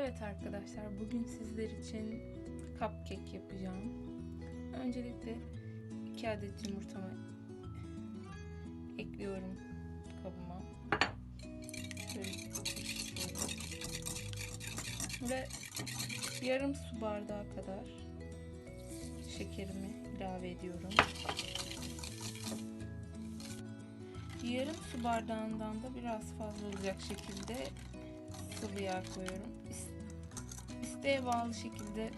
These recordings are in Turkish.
Evet arkadaşlar bugün sizler için cupcake yapacağım. Öncelikle 2 adet yumurtamı ekliyorum kabıma. Ve yarım su bardağı kadar şekerimi ilave ediyorum. Yarım su bardağından da biraz fazla olacak şekilde sıvı yağ koyuyorum. İs- İsteğe bağlı şekilde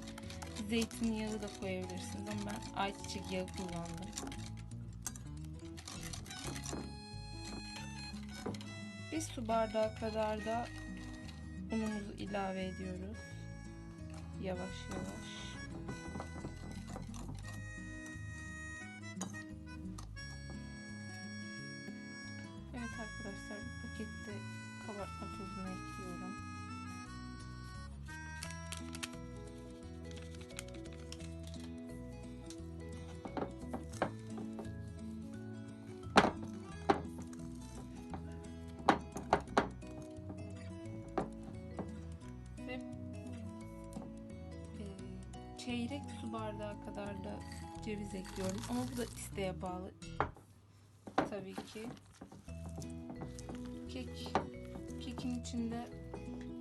zeytinyağı da koyabilirsiniz ama ben ayçiçek yağı kullandım. Bir su bardağı kadar da unumuzu ilave ediyoruz. Yavaş yavaş. Çeyrek su bardağı kadar da ceviz ekliyorum. Ama bu da isteğe bağlı. Tabii ki kek kekin içinde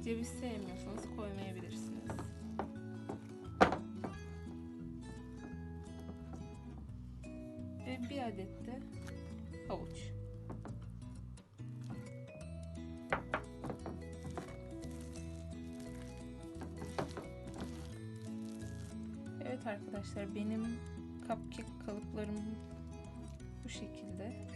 ceviz sevmiyorsanız koymayabilirsiniz. Ve bir adet de havuç. Evet arkadaşlar benim cupcake kalıplarım bu şekilde.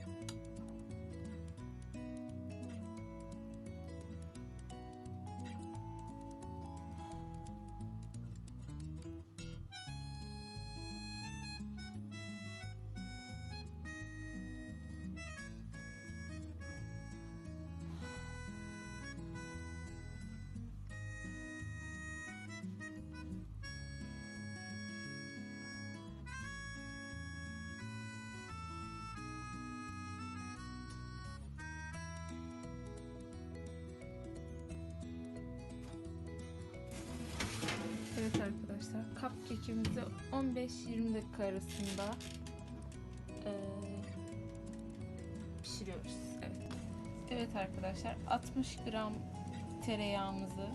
Cupcake'imizi 15-20 dakika arasında eee, pişiriyoruz. Evet. Evet arkadaşlar 60 gram tereyağımızı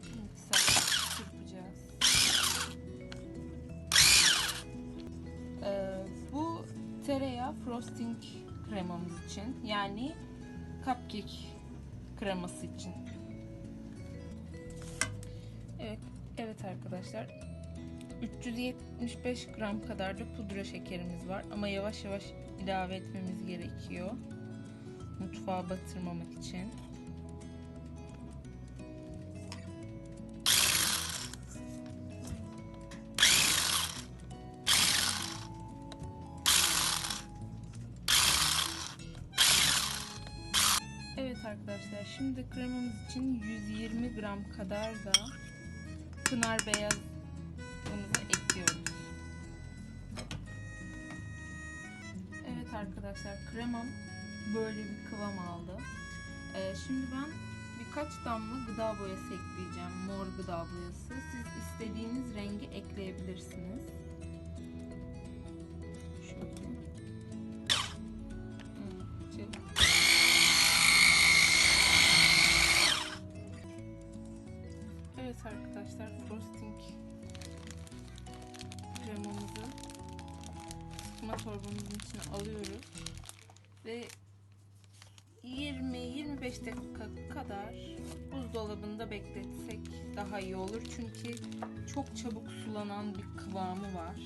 mikserle çırpacağız. Bu tereyağı frosting kremamız için yani cupcake kreması için. Evet, evet arkadaşlar. 375 gram kadar da pudra şekerimiz var ama yavaş yavaş ilave etmemiz gerekiyor. Mutfağa batırmamak için. Evet arkadaşlar şimdi kremamız için 120 gram kadar da pınar beyazımızı ekliyoruz. Evet arkadaşlar kremam böyle bir kıvam aldı. Ee, şimdi ben birkaç damla gıda boyası ekleyeceğim. Mor gıda boyası. Siz istediğiniz rengi ekleyebilirsiniz. Arkadaşlar frosting kremamızı sıkma torbamızın içine alıyoruz ve 20-25 dakika kadar buzdolabında bekletsek daha iyi olur çünkü çok çabuk sulanan bir kıvamı var.